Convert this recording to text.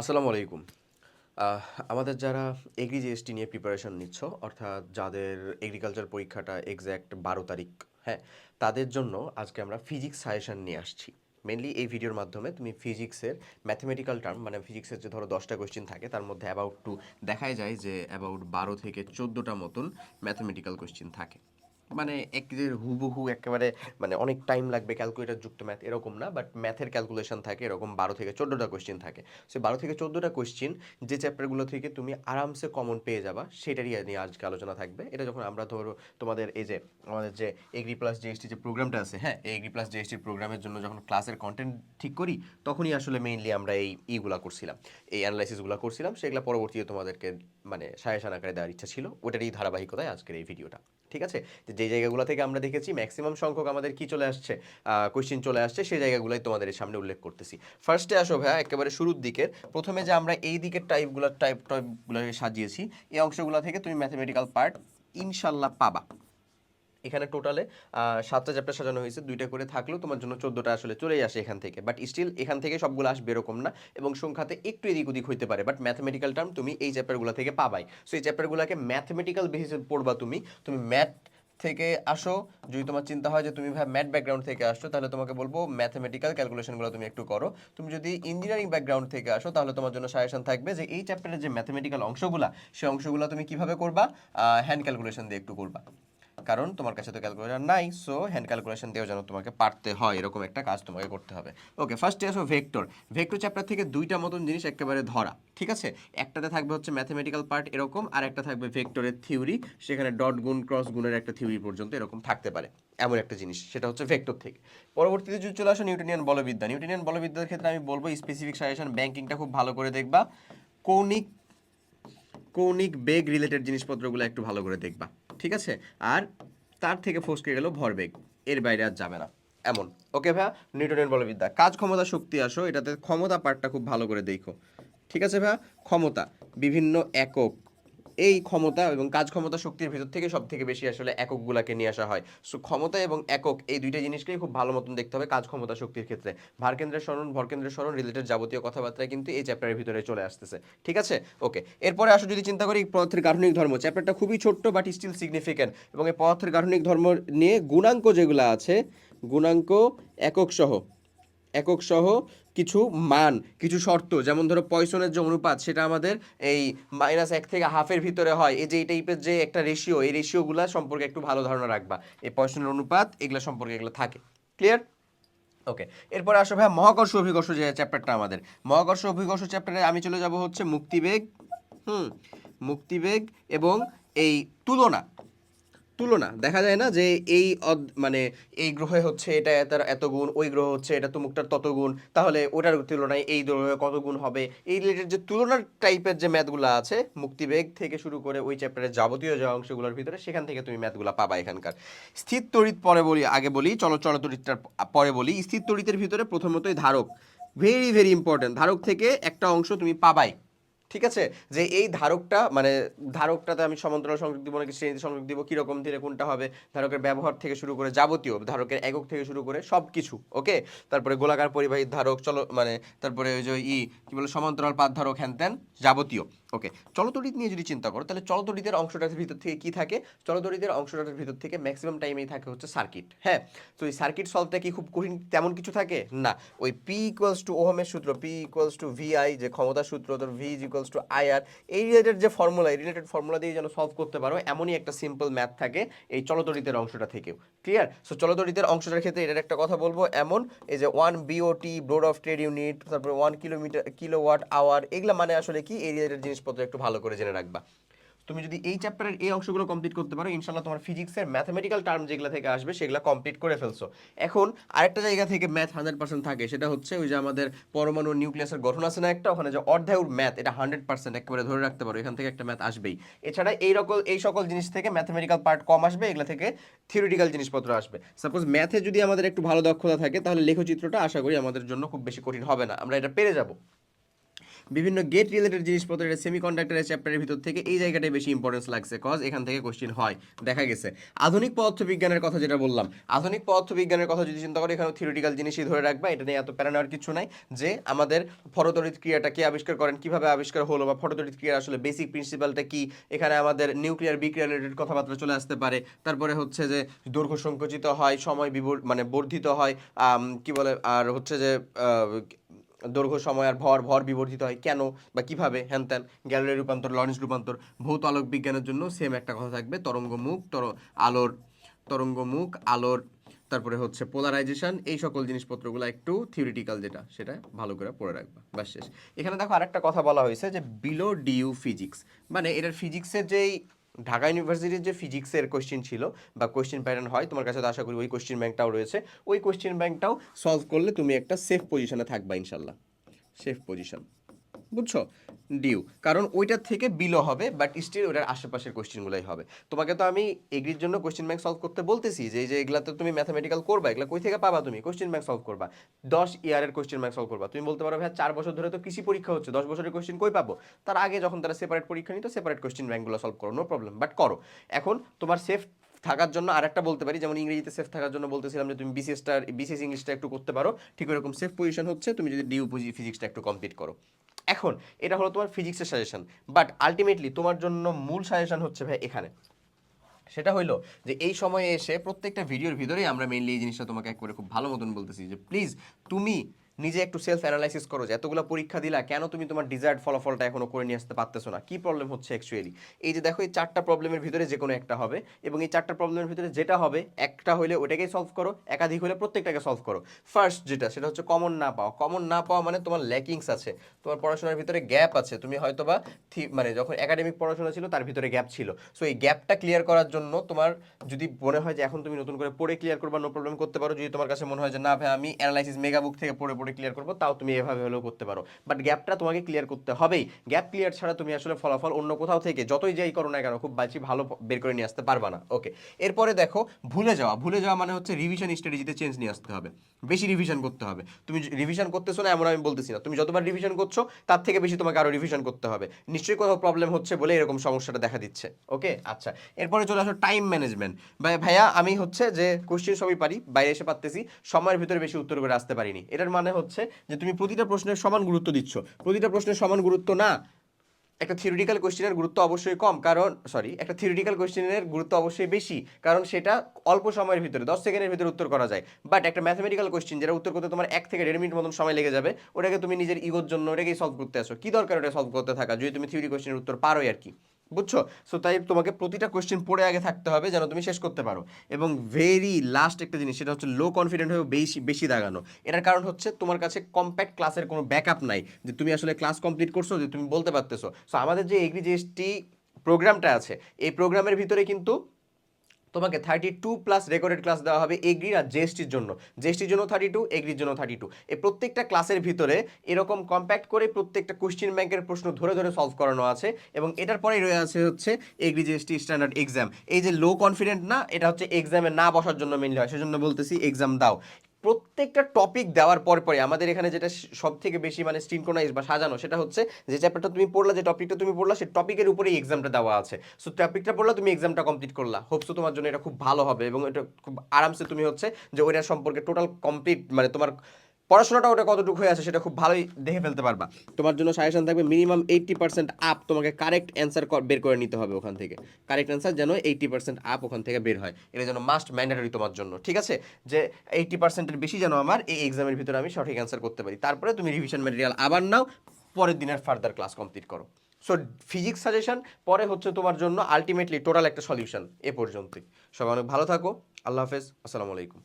আসসালামু আলাইকুম। আমাদের যারা এগ্রি জিএসটি নিয়ে প্রিপারেশন নিচ্ছ, অর্থাৎ যাদের এগ্রিকালচার পরীক্ষাটা এক্স্যাক্ট বারো তারিখ হ্যাঁ তাদের জন্য আজকে আমরা ফিজিক্স সাজেশন নিয়ে আসছি। মেনলি এই ভিডিওর মাধ্যমে তুমি ফিজিক্সের ম্যাথমেটিক্যাল টার্ম মানে ফিজিক্সের যে ধরো দশটা কোয়েশ্চেন থাকে, তার মধ্যে অ্যাবাউট টু দেখাই যায় যে অ্যাবাউট বারো থেকে চোদ্দোটা মতন ম্যাথমেটিক্যাল কোয়েশ্চেন থাকে। মানে একদের হুবহু একেবারে মানে অনেক টাইম লাগবে ক্যালকুলেটর যুক্ত ম্যাথ এরকম না বাট ম্যাথের ক্যালকুলেশন থাকে এরকম বারো থেকে চোদ্দোটা কোয়েশ্চেন থাকে। সে বারো থেকে চোদ্দোটা কোয়েশ্চেন যে চ্যাপ্টারগুলো থেকে তুমি আরামসে কমন পেয়ে যাবা, সেটারই নিয়ে আজকে আলোচনা থাকবে। এটা যখন আমরা ধরো তোমাদের এই যে, আমাদের যে এগ্রি প্লাস জিএসটি যে প্রোগ্রামটা আছে হ্যাঁ এগ্রি প্লাস জিএসটির প্রোগ্রামের জন্য যখন ক্লাসের কন্টেন্ট ঠিক করি, তখনই আসলে মেইনলি আমরা এই ইগুলা করছিলাম। এই অ্যানালাইসিসগুলো করছিলাম, সেগুলো পরবর্তীতে তোমাদেরকে মানে সায়াসান আকারে দেওয়ার ইচ্ছা ছিল, ওটারই ধারাবাহিকতায় আজকের এই ভিডিওটা ঠিক আছে? যে জায়গাগুলো থেকে আমরা দেখেছি ম্যাক্সিমাম সংখ্যক আমাদের কি চলে আসছে? কোয়েশ্চেন চলে আসছে, সেই জায়গাগুলোই তোমাদের সামনে উল্লেখ করতেছি। ফার্স্টে আসো ভাইয়া, একেবারে শুরুর দিকের। প্রথমে যে আমরা এই দিকের টাইপগুলো টাইপ টাইপগুলোকে সাজিয়েছি, এই অংশগুলো থেকে তুমি ম্যাথমেটিক্যাল পার্ট ইনশাল্লাহ পাবা। এখানে টোটালে সাতটা চ্যাপ্টার সাজানো হয়েছে, দুইটা করে থাকলেও তোমার জন্য চোদ্দোটা আসলে চলেই আসে এখান থেকে। বাট স্টিল এখান থেকে সবগুলো আসবে এরকম না এবং সংখ্যাতে একটু এদিক ওদিক হইতে পারে। বাট ম্যাথমেটিক্যাল টার্ম তুমি এই চ্যাপ্টারগুলো থেকে পাবাই। সো এই চ্যাপ্টারগুলোকে ম্যাথমেটিক্যাল বেসিসে পড়বা তুমি। তুমি ম্যাথ থেকে আসো, যদি তোমার চিন্তা হয় যে তুমি ভাই ম্যাথ ব্যাকগ্রাউন্ড থেকে আসছো, তাহলে তোমাকে বলব ম্যাথমেটিক্যাল ক্যালকুলেশনগুলো তুমি একটু করো। তুমি যদি ইঞ্জিনিয়ারিং ব্যাকগ্রাউন্ড থেকে আসো, তাহলে তোমার জন্য সাজেশন থাকবে যে এই চ্যাপ্টারের যে ম্যাথমেটিক্যাল অংশগুলো সেই অংশগুলো তুমি কীভাবে করবা? হ্যান্ড ক্যালকুলেশন দিয়ে একটু করবা। কারণ তোমার কাছে তো ক্যালকুলেটর নাই সো হ্যান্ড ক্যালকুলেশন দিয়েও যেন তোমাকে পারতে হয়, এরকম একটা কাজ তোমাকে করতে হবে। ওকে ফার্স্টে আসো ভেক্টর ভেক্টর চ্যাপ্টার থেকে দুইটা মতন জিনিস একেবারে ধরা, ঠিক আছে? একটাতে থাকবে হচ্ছে ম্যাথমেটিক্যাল পার্ট এরকম, আর একটা থাকবে ভেক্টরের থিওরি সেখানে ডট গুণ ক্রস গুণের একটা থিওরি পর্যন্ত এরকম থাকতে পারে, এমন একটা জিনিস, সেটা হচ্ছে ভেক্টর থেকে। পরবর্তীতে যদি চলে আসো নিউটনিয়ান বলবিদ্যা নিউটনিয়ান বলবিদ্যার ক্ষেত্রে আমি বলব স্পেসিফিক সাজেশন ব্যাংকিংটা খুব ভালো করে দেখবা, কৌণিক কৌণিক বেগ রিলেটেড জিনিসপত্রগুলো একটু ভালো করে দেখবা। ঠিক আছে? আর তার থেকে ফসকে গেল ভরবেগ। এর বাইরে আর যাবে না। এমন। ওকে ভাইয়া? নিউটনের বলবিদ্যা। কাজ, ক্ষমতা, শক্তি আসো। এটাতে ক্ষমতা পার্টটা খুব ভালো করে দেখো। ঠিক আছে ভাইয়া? ক্ষমতা। বিভিন্ন একক এই ক্ষমতা এবং কাজ ক্ষমতা শক্তির ভেতর থেকে সব থেকে বেশি আসলে এককগুলাকে নিয়ে আসা হয়। সো ক্ষমতা এবং একক এই দুইটা জিনিসকেই খুব ভালো মতন দেখতে হবে কাজ ক্ষমতা শক্তির ক্ষেত্রে। ভারকেন্দ্রের স্মরণ, ভরকেন্দ্রের স্মরণ রিলেটেড যাবতীয় কথাবার্তা কিন্তু এই চ্যাপ্টারের ভিতরে চলে আসতেছে। ঠিক আছে? ওকে এরপরে আসো যদি চিন্তা করি পদার্থের গাঠনিক ধর্ম। চ্যাপ্টারটা খুবই ছোট্ট বাট স্টিল সিগনিফিক্যান্ট এবং এই পদার্থের গাঠনিক ধর্ম নিয়ে গুণাঙ্ক যেগুলো আছে, গুণাঙ্ক একক সহ একক সহ কিছু মান, কিছু শর্ত, যেমন ধরো পয়সনের যে অনুপাত, সেটা আমাদের এই মাইনাস এক থেকে হাফের ভিতরে হয়। এই যে এই টাইপের যে একটা রেশিও এই রেশিওগুলো সম্পর্কে একটু ভালো ধারণা রাখবা। এই পয়সনের অনুপাত, এগুলো সম্পর্কে এগুলো থাকে। ক্লিয়ার ওকে এরপরে আসো ভাই মহাকর্ষ অভিকর্ষ যে চ্যাপ্টারটা আমাদের। মহাকর্ষ অভিকর্ষ চ্যাপ্টারে আমি চলে যাব হচ্ছে মুক্তিবেগ, হুম, মুক্তিবেগ এবং এই তুলনা। তুলনা। দেখা যায় না যে এই মানে এই গ্রহে হচ্ছে এটা এত এত গুণ, ওই গ্রহ হচ্ছে এটা তুমুকটার তত গুণ, তাহলে ওটার তুলনায় এই গ্রহে কত গুণ হবে? এই রিলেটেড যে তুলনার টাইপের যে ম্যাথগুলো আছে, মুক্তিবেগ থেকে শুরু করে ওই চ্যাপ্টারের যাবতীয় যে অংশগুলোর ভিতরে সেখান থেকে তুমি ম্যাথগুলো পাবা এখানকার। স্থির তড়িৎ পরে বলি, আগে বলি, চলো তড়িৎটার পরে বলি। স্থির তড়িতের ভিতরে প্রথমতই ধারক ভেরি ভেরি ইম্পর্টেন্ট ধারক থেকে একটা অংশ তুমি পাবাই। ঠিক আছে? যে এই ধারকটা মানে ধারকটাতে আমি সমান্তরাল সংযোগ দিব নাকি শ্রেণীতে সংযোগ দিব, কীরকম ধীরে কোনটা হবে, ধারকের ব্যবহার থেকে শুরু করে যাবতীয়, ধারকের একক থেকে শুরু করে সব কিছু ওকে তারপরে গোলাকার পরিবাহী ধারক, চলো মানে তারপরে ওই যে ই, কী বলে, সমান্তরাল পাত ধারক, হ্যান ত্যান, যাবতীয় ওকে চলতড়িৎ নিয়ে যদি চিন্তা করো, তাহলে চলতড়িতের অংশটার ভিতর থেকে কি থাকে? চলতড়িতের অংশটার ভিতর থেকে ম্যাক্সিমাম টাইমেই থাকে হচ্ছে সার্কিট হ্যাঁ? তো এই সার্কিট সলভটা কি খুব কঠিন, তেমন কিছু থাকে? না, ওই পি ইকুয়ালস টু ওহমের সূত্র P equals to V I যে ক্ষমতার সূত্র তোর V is equals to I R এই রিলেটেড যে ফর্মুলা এই রিলেটেড ফর্মুলা দিয়ে যেন সলভ করতে পারো, এমনই একটা সিম্পল ম্যাথ থাকে এই চলতরিতের অংশটা থেকেও। ক্লিয়ার সো চলতরিতের অংশটার ক্ষেত্রে এটার একটা কথা বলব, এমন, এই যে one BOT board of trade unit তারপরে ওয়ান কিলোমিটার কিলোওয়াট আওয়ার এগুলো মানে আসলে কি? এই রিলেটেড জিনিসপত্র একটু ভালো করে জেনে রাখবা। তুমি যদি এই চ্যাপ্টারের এই অংশগুলো কমপ্লিট করতে পারো ইনশাল্লাহ তোমার ফিজিক্সের ম্যাথমেটিক্যাল টার্ম যেগুলো থেকে আসবে, সেগুলো কমপ্লিট করে ফেলছো। এখন আরেকটা জায়গা থেকে ম্যাথ হান্ড্রেড পার্সেন্ট থাকে, সেটা হচ্ছে ওই যে আমাদের পরমাণু নিউক্লিয়াসের গঠন আছে না একটা, ওখানে যে অর্ধায়ুর ম্যাথ এটা হান্ড্রেড পার্সেন্ট একেবারে ধরে রাখতে পারো, এখান থেকে একটা ম্যাথ আসবেই। এছাড়া এই রকম, এই সকল জিনিস থেকে ম্যাথমেটিক্যাল পার্ট কম আসবে, এগুলো থেকে থিওরিটিক্যাল জিনিসপত্র আসবে। সাপোজ ম্যাথে যদি আমাদের একটু ভালো দক্ষতা থাকে, তাহলে লেখচিত্রটা আশা করি আমাদের জন্য খুব বেশি কঠিন হবে না, আমরা এটা পেরে যাব। বিভিন্ন গেট রিলেটেড জিনিসপত্র, এটা জিনিসপত্রের সেমিকন্ডাক্টরের চ্যাপ্টারের ভিতর থেকে এই জায়গাটাই বেশি ইম্পর্টেন্স লাগছে কজ এখান থেকে কোশ্চেন হয়। দেখা গেছে। আধুনিক পদার্থবিজ্ঞানের কথা যেটা বললাম, আধুনিক পদার্থবিজ্ঞানের কথা যদি চিন্তা করো এখানে থিওরিটিক্যাল জিনিসই ধরে রাখবা, এটা নিয়ে এত প্যারা নেওয়ার কিছু নাই, যে আমাদের ফটোতড়িৎ ক্রিয়াটা কে আবিষ্কার করেন, কীভাবে আবিষ্কার হলো, বা ফটোতড়িৎ ক্রিয়ার আসলে বেসিক প্রিন্সিপালটা কি, এখানে আমাদের নিউক্লিয়ার বিক্রিয়া রিলেটেড কথাবার্তা চলে আসতে পারে, তারপরে হচ্ছে যে দৈর্ঘ্য সংকুচিত হয়, সময় বিবর মানে বর্ধিত হয় কি বলে, আর হচ্ছে যে দৈর্ঘ্য, সময় আর ভর ভর বিবর্ধিত হয়। কেন বা কীভাবে? হ্যান ত্যান, গ্যালারি রূপান্তর, লরেন্স রূপান্তর ভৌত আলোক বিজ্ঞানের জন্য সেম একটা কথা থাকবে। তরঙ্গ মুখ তর, আলোর তরঙ্গ মুখ আলোর, তারপরে হচ্ছে পোলারাইজেশন এই সকল জিনিসপত্রগুলো একটু থিওরিটিক্যাল যেটা, সেটা ভালো করে পড়ে রাখবা। ব্যাস শেষ। এখানে দেখো আরেকটা কথা বলা হয়েছে যে বিলো ডিউ ফিজিক্স মানে এটার ফিজিক্সের যেই ঢাকা ইউনিভার্সিটির যে ফিজিক্সের কোশ্চেন ছিল বা কোশ্চেন প্যাটার্ন হয়, তোমার কাছে তো আশা করি ওই কোশ্চেন ব্যাংকটাও রয়েছে। ওই কোয়েশ্চেন ব্যাংকটাও সলভ করলে তুমি একটা সেফ পজিশনে থাকবা ইনশাল্লাহ। সেফ পজিশন বুঝছ? ডিউ কারণ ওইটার থেকে বিলো হবে বাট স্টিল ওটার আশেপাশের কোশ্চেনগুলোই হবে। তোমাকে তো আমি এগ্রির জন্য কোশ্চেন ব্যাংক সলভ করতে বলতেছি যে যে এগুলাতে তুমি ম্যাথামেটিক্যাল করবা, এগুলো কই থেকে পাবা তুমি? কোশ্চেন ব্যাংক সলভ করবা। দশ ইয়ারের কোশ্চেন ব্যাংক সলভ করবা। তুমি বলতে পারো ভাই চার বছর ধরে তো কৃষি পরীক্ষা হচ্ছে, দশ বছরের কোশ্চেন কই পাবো? তার আগে যখন তারা সেপারেট পরীক্ষা নিত সেপারেট কোশ্চেন ব্যাংকগুলো সলভ করো নো প্রবলেম বাট করো। এখন তোমার সেফ থাকার জন্য আরেকটা বলতে পারি, যেমন ইংরেজিতে সেফ থাকার জন্য বলতেছিলাম যে, তুমি বিসিএসটা বিসিএস ইংলিশটা একটু করতে পারো। ঠিক ওরকম সেফ পজিশন হচ্ছে, তুমি যদি ডিউ ফিজিক্সটা একটু কমপ্লিট করো। এখন, এটা হলো তোমার ফিজিক্সের সাজেশন বাট আলটিমেটলি তোমার জন্য মূল সাজেশন হচ্ছে ভাই এখানে। সেটা হইল যে এই সময়ে এসে প্রত্যেকটা ভিডিওর ভিতরেই আমরা মেইনলি এই জিনিসটা তোমাকে একবারে খুব ভালো মতন বলতেছি যে প্লিজ তুমি নিজে একটু সেলফ অ্যানালাইসিস করো যে এতগুলো পরীক্ষা দিলা, কেন তুমি তোমার ডিজায়ার্ড ফলাফলটা এখনও করে নিয়ে আসতে পারতেছো না? কি প্রবলেম হচ্ছে অ্যাকচুয়ালি এই যে দেখো, এই চারটা প্রবলেমের ভিতরে যে কোনো একটা হবে এবং এই চারটা প্রবলেমের ভিতরে যেটা হবে, একটা হলে ওটাকেই সলভ করো, একাধিক হলে প্রত্যেকটাকে সলভ করো। ফার্স্ট যেটা, সেটা হচ্ছে কমন না পাওয়া। কমন না পাওয়া মানে তোমার ল্যাকিংস আছে। তোমার পড়াশোনার ভিতরে গ্যাপ আছে। তুমি হয়তোবা থি- মানে যখন একাডেমিক পড়াশোনা ছিল, তার ভিতরে গ্যাপ ছিল। সো এই গ্যাপটা ক্লিয়ার করার জন্য তোমার যদি মনে হয় যে এখন তুমি নতুন করে পড়ে ক্লিয়ার করবা নো প্রবলেম করতে পারো। যদি তোমার কাছে মনে হয় যে, না ভাই, আমি অ্যানালাইসিস মেগা বুক থেকে পড়ে পড়ে ক্লিয়ার করব, তাও তুমি এভাবে হলেও করতে পারো। বাট গ্যাপটা তোমাকে ক্লিয়ার করতে হবেই। গ্যাপ ক্লিয়ার ছাড়া তুমি আসলে ফলাফল অন্য কোথাও থেকে, যতই যাই করো না কেন, খুব বাঁচি ভালো বের করে নিয়ে আসতে পারবা না। ওকে এরপরে দেখো, ভুলে যাওয়া। ভুলে যাওয়া মানে হচ্ছে রিভিশন স্ট্র্যাটেজিতে চেঞ্জ নিয়ে আসতে হবে। বেশি রিভিশন করতে হবে। তুমি রিভিশন করতেছো না, এমন আমি বলতেছি না। তুমি যতবার রিভিশন করছ, তার থেকে বেশি তোমাকে আরও রিভিশন করতে হবে। নিশ্চয়ই কোথাও প্রবলেম হচ্ছে বলে এরকম সমস্যাটা দেখা দিচ্ছে। ওকে আচ্ছা। এরপরে চলে আসো টাইম ম্যানেজমেন্ট ভাই, ভাইয়া, আমি হচ্ছে যে কোশ্চেন সবই পারি, বাইরে এসে পারতেছি, সময়ের ভিতরে বেশি উত্তর করে আসতে পারিনি। এটার মানে হচ্ছে যে তুমি প্রতিটা প্রশ্নের সমান গুরুত্ব দিচ্ছ। প্রতিটা প্রশ্নের সমান গুরুত্ব না, একটা থিওরিটিক্যাল কোশ্চেনের গুরুত্ব অবশ্যই কম, কারণ সরি একটা থিওরিটিক্যাল কোশ্চেনের গুরুত্ব অবশ্যই বেশি, কারণ সেটা অল্প সময়ের ভিতরে, দশ সেকেন্ডের ভিতরে উত্তর করা যায়। বাট একটা ম্যাথমেটিক্যাল কোশ্চেন যেটা উত্তর করতে তোমার এক থেকে দেড় মিনিট মতন সময় লেগে যাবে, ওটাকে তুমি নিজের ইগোর জন্য, ওটাকেই সলভ করতে আসো কি দরকার ওটা সলভ করতে থাকা, যদি তুমি থিওরি কোশ্চেনের উত্তর পারোই আর কি। বুঝছ? সো তাই তোমাকে প্রতিটা কোয়েশ্চেন পড়ে আগে থাকতে হবে যেন তুমি শেষ করতে পারো। এবং ভেরি লাস্ট একটা জিনিস, সেটা হচ্ছে লো কনফিডেন্ট হয়ে বেশি বেশি দাগানো। এটার কারণ হচ্ছে তোমার কাছে কম্প্যাক্ট ক্লাসের কোনো ব্যাকআপ নাই, যে তুমি আসলে ক্লাস কমপ্লিট করছ, যে তুমি বলতে পারতেছো। সো আমাদের যে এগ্রি জিএসটি প্রোগ্রামটা আছে, এই প্রোগ্রামের ভিতরে কিন্তু তোমাকে thirty two plus recorded class দেওয়া হবে এগ্রি আর জেএসটির জন্য। জেএসটির জন্য থার্টি টু এগ্রির জন্য থার্টি টু এই প্রত্যেকটা ক্লাসের ভিতরে এরকম কম্প্যাক্ট করে প্রত্যেকটা কোশ্চেন ব্যাংকের প্রশ্ন ধরে ধরে সলভ করানো আছে এবং এটার পরেই রয়ে আছে হচ্ছে এগ্রি জিএসটি স্ট্যান্ডার্ড এক্সাম এই যে লো কনফিডেন্ট না, এটা হচ্ছে এক্সামে না বসার জন্য মেনলি হয়, সেজন্য বলতেছি এক্সাম দাও। প্রত্যেকটা টপিক দেওয়ার পর পরে আমাদের এখানে যেটা সব থেকে বেশি মানে স্টিনকোনাইজ বা সাজানো সেটা হচ্ছে যে চ্যাপ্টারটা তুমি পড়লা, যে টপিকটা তুমি পড়লা সেই টপিকের উপরেই এক্সামটা দেওয়া আছে। সো টপিকটা পড়লা, তুমি এক্সামটা কমপ্লিট করলা। হোপসো তোমার জন্য এটা খুব ভালো হবে এবং এটা খুব আরামসে তুমি হচ্ছে যে ওইটা সম্পর্কে টোটাল কমপ্লিট মানে তোমার পড়াশোনাটা ওটা কতটুকু হয়ে আছে সেটা খুব ভালোই দেখে ফেলতে পারবা। তোমার জন্য সাজেশন থাকবে মিনিমাম এইট্টি পার্সেন্ট আপ তোমাকে কারেক্ট অ্যান্সার বের করে নিতে হবে ওখান থেকে। কারেক্ট অ্যান্সার যেন এইট্টি পার্সেন্ট আপ ওখান থেকে বের হয়। এটা যেন মাস্ট ম্যান্ডেটরি তোমার জন্য, ঠিক আছে? যে এইট্টি পার্সেন্টের বেশি যেন আমার এই এক্সামের ভিতরে আমি সঠিক অ্যান্সার করতে পারি। তারপরে তুমি রিভিশন ম্যাটেরিয়াল আবার নাও, পরের দিনের ফার্দার ক্লাস কমপ্লিট করো। সো ফিজিক্স সাজেশন পরে হচ্ছে তোমার জন্য আলটিমেটলি টোটাল একটা সলিউশন এ পর্যন্তই। সবাই অনেক ভালো থাকো, আল্লাহ হাফেজ, আসসালামু আলাইকুম।